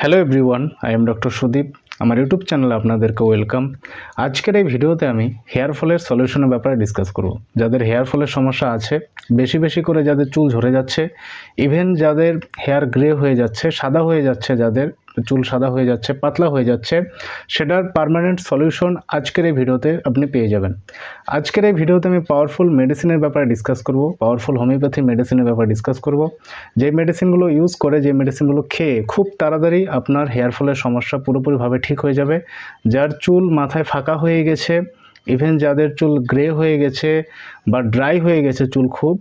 Hello everyone I am doctor Sudip আমার YouTube চ্যানেলে আপনাদেরকে ওয়েলকাম আজকের এই ভিডিওতে আমি হেয়ার ফলের সলিউশনের ব্যাপারে ডিসকাস করব। যাদের হেয়ার ফলের সমস্যা আছে, বেশি বেশি করে যাদের চুল ঝরে যাচ্ছে ইভেন যাদের হেয়ার গ্রে হয়ে যাচ্ছে, সাদা হয়ে যাচ্ছে, যাদের চুল সাদা হয়ে যাচ্ছে, পাতলা হয়ে যাচ্ছে, সেটার পার্মানেন্ট সলিউশন আজকের এই ভিডিওতে আপনি পেয়ে যাবেন। আজকের এই ভিডিওতে আমি পাওয়ারফুল মেডিসিনের ব্যাপারে ডিসকাস করব পাওয়ারফুল হোমিওপ্যাথি মেডিসিনের ব্যাপারে ডিসকাস করব। যে মেডিসিনগুলো ইউজ করে, যে মেডিসিনগুলো খেয়ে খুব তাড়াতাড়ি আপনার হেয়ার ফলের সমস্যা পুরোপুরিভাবে ঠিক হয়ে যাবে। যার চুল মাথায় ফাঁকা হয়ে গেছে ইভেন যাদের চুল গ্রে হয়ে গেছে বা ড্রাই হয়ে গেছে চুল খুব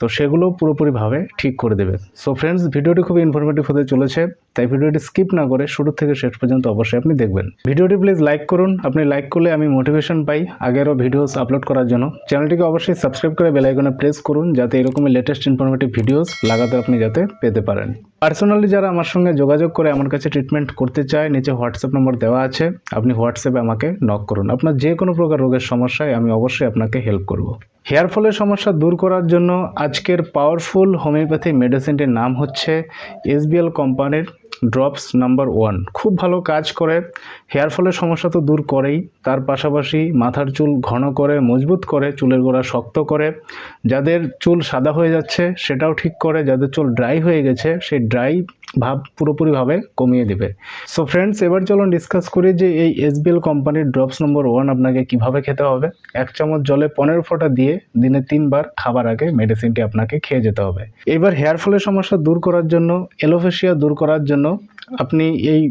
তো সেগুলো পুরোপুরিভাবে ঠিক করে দেবে। সো ফ্রেন্ডস ভিডিওটি খুব ইনফরমেটিভ হতে চলেছে, তাই ভিডিওটি স্কিপ না করে শুরু থেকে শেষ পর্যন্ত অবশ্যই আপনি দেখবেন। ভিডিওটি প্লিজ লাইক করুন, আপনি লাইক করলে আমি মোটিভেশন পাই আগেরও ভিডিওস আপলোড করার জন্য। চ্যানেলটিকে অবশ্যই সাবস্ক্রাইব করে বেল আইকনে প্রেস করুন, যাতে এরকমই লেটেস্ট ইনফরমেটিভ ভিডিওস লাগাতে আপনি যাতে পেতে পারেন। পার্সোনালি যারা আমার সঙ্গে যোগাযোগ করে আমার কাছে ট্রিটমেন্ট করতে চায়, নিচে হোয়াটসঅ্যাপ নম্বর দেওয়া আছে, আপনি হোয়াটসঅ্যাপে আমাকে নক করুন। আপনার যে কোনো প্রকার রোগের সমস্যায় আমি অবশ্যই আপনাকে হেল্প করব। হেয়ার ফলের সমস্যা দূর করার জন্য আজকের পাওয়ারফুল হোমিওপ্যাথি মেডিসিনটির নাম হচ্ছে এসবিএল কোম্পানির ড্রপস নাম্বার ওয়ান খুব ভালো কাজ করে। হেয়ার ফলের সমস্যা তো দূর করেই। তার পাশাপাশি মাথার চুল ঘন করে, মজবুত করে, চুলের গোড়া শক্ত করে। যাদের চুল সাদা হয়ে যাচ্ছে, সেটাও ঠিক করে। যাদের চুল ড্রাই হয়ে গেছে, সেই ড্রাই ভাব পুরোপুরিভাবে কমিয়ে দেবে। সো ফ্রেন্ডস এবার চলুন ডিসকাস করি যে এই এসবিএল কোম্পানির ড্রপস নম্বর ওয়ান আপনাকে কীভাবে খেতে হবে? এক চামচ জলে পনেরো ফোঁটা দিয়ে দিনে তিনবার খাবার আগে মেডিসিনটি আপনাকে খেয়ে যেতে হবে। এবার হেয়ার ফলের সমস্যা দূর করার জন্য এলোফেশিয়া দূর করার জন্য আপনি এই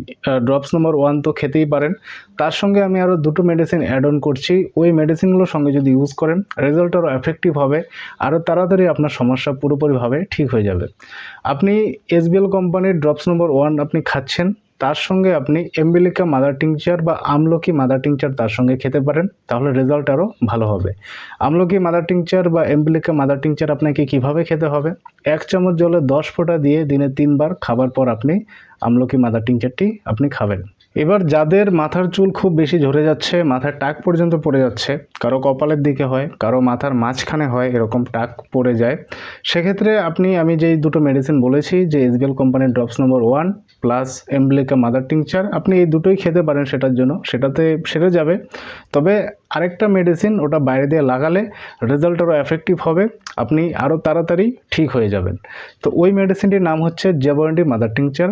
ড্রপস নম্বর ওয়ান তো খেতেই পারেন। তার সঙ্গে আমি আরও দুটো মেডিসিন অ্যাড অন করছি। ওই মেডিসিনগুলোর সঙ্গে যদি ইউজ করেন রেজাল্ট আরও এফেক্টিভ হবে আরও তাড়াতাড়ি আপনার সমস্যা পুরোপুরিভাবে ঠিক হয়ে যাবে। আপনি এসবিএল কোম্পানির ড্রপস নম্বর ওয়ান আপনি খাচ্ছেন, তার সঙ্গে আপনি এম্বিলিকা মাদার টিংচার বা আমলকি মাদার টিংচার তার সঙ্গে খেতে পারেন, তাহলে রেজাল্ট আরও ভালো হবে। আমলকি মাদার টিংচার বা এম্বিলিকা মাদার টিংচার আপনাকে কীভাবে খেতে হবে? এক চামচ জলে দশ ফোঁটা দিয়ে দিনে তিনবার খাবার পর আপনি আমলকি মাদার টিংচারটি আপনি খাবেন। এবার যাদের মাথার চুল খুব বেশি ঝরে যাচ্ছে, মাথার টাক পর্যন্ত পড়ে যাচ্ছে, কারও কপালের দিকে হয়, কারও মাথার মাঝখানে হয়, এরকম টাক পড়ে যায় সেক্ষেত্রে আপনি, আমি যেই দুটো মেডিসিন বলেছি, যে এসবিএল কোম্পানির drops number one plus emblica mother tincture আপনি এই দুটোই খেতে পারেন সেটার জন্য। সেটাতে সেরে যাবে। তবে আরেকটা মেডিসিন ওটা বাইরে দিয়ে লাগালে রেজাল্ট আরও এফেক্টিভ হবে, আপনি আরও তাড়াতাড়ি ঠিক হয়ে যাবেন। তো ওই মেডিসিনটির নাম হচ্ছে জেবরেন্ডি মাদার টিংচার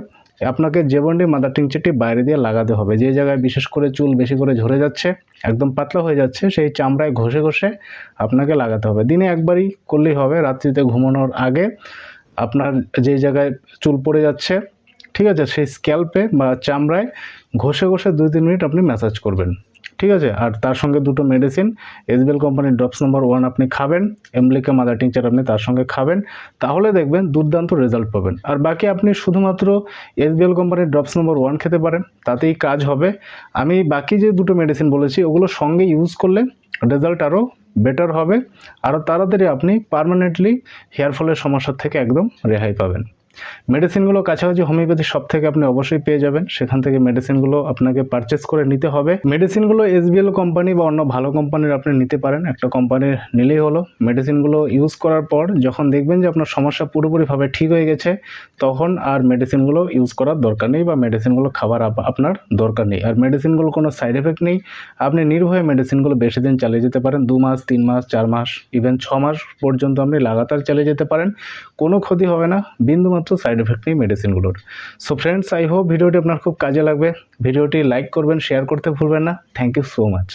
আপনাকে জেবন্ডি মাদার টিংচারটি বাইরে দিয়ে লাগাতে হবে, যে জায়গায় বিশেষ করে চুল বেশি করে ঝরে যাচ্ছে, একদম পাতলা হয়ে যাচ্ছে, সেই চামড়ায় ঘষে ঘষে আপনাকে লাগাতে হবে। দিনে একবারই করলেই হবে, রাত্রিতে ঘুমানোর আগে আপনার যে জায়গায় চুল পড়ে যাচ্ছে, ঠিক আছে, সেই স্ক্যাল্পে বা চামড়ায় ঘষে ঘষে দুই তিন মিনিট আপনি ম্যাসাজ করবেন। ঠিক আছে? আর তার সঙ্গে দুটো মেডিসিন এসবিএল কোম্পানির ড্রপস নাম্বার ওয়ান আপনি খাবেন এমলিকা মাদার টিংচার আপনি তার সঙ্গে খাবেন, তাহলে দেখবেন দুর্দান্ত রেজাল্ট পাবেন। আর বাকি আপনি শুধুমাত্র এসবিএল কোম্পানির ড্রপস নাম্বার ওয়ান খেতে পারেন, তাতেই কাজ হবে। আমি বাকি যে দুটো মেডিসিন বলেছি, ওগুলো সঙ্গে ইউজ করলে রেজাল্ট আরও বেটার হবে। আরও তাড়াতাড়ি আপনি পারমানেন্টলি হেয়ার ফলের সমস্যার থেকে একদম রেহাই পাবেন। মেডিসিনগুলো কাছাকাছি হোমিওপ্যাথি সব থেকে আপনি অবশ্যই পেয়ে যাবেন। সেখান থেকে মেডিসিনগুলো আপনাকে পারচেস করে নিতে হবে। মেডিসিনগুলো এসবিএল কোম্পানি বা অন্য ভালো কোম্পানির আপনি নিতে পারেন। একটা কোম্পানির নিলেই হলো। মেডিসিনগুলো ইউজ করার পর যখন দেখবেন যে আপনার সমস্যা পুরোপুরিভাবে ঠিক হয়ে গেছে, তখন আর মেডিসিনগুলো ইউজ করার দরকার নেই বা মেডিসিনগুলো খাবার আপনার দরকার নেই। আর মেডিসিনগুলো কোনো সাইড এফেক্ট নেই। আপনি নির্ভয়ে মেডিসিনগুলো বেশি দিন চালিয়ে যেতে পারেন। দু মাস, তিন মাস, চার মাস ইভেন ছ মাস পর্যন্ত আপনি লাগাতার চালিয়ে যেতে পারেন। কোনো ক্ষতি হবে না। বিন্দুমাত্র সাইড এফেক্ট নেই মেডিসিনগুলোর সো ফ্রেন্ডস আই হোপ ভিডিওটি আপনার খুব কাজে লাগবে। ভিডিওটি লাইক করবেন শেয়ার করতে ভুলবেন না। Thank you so much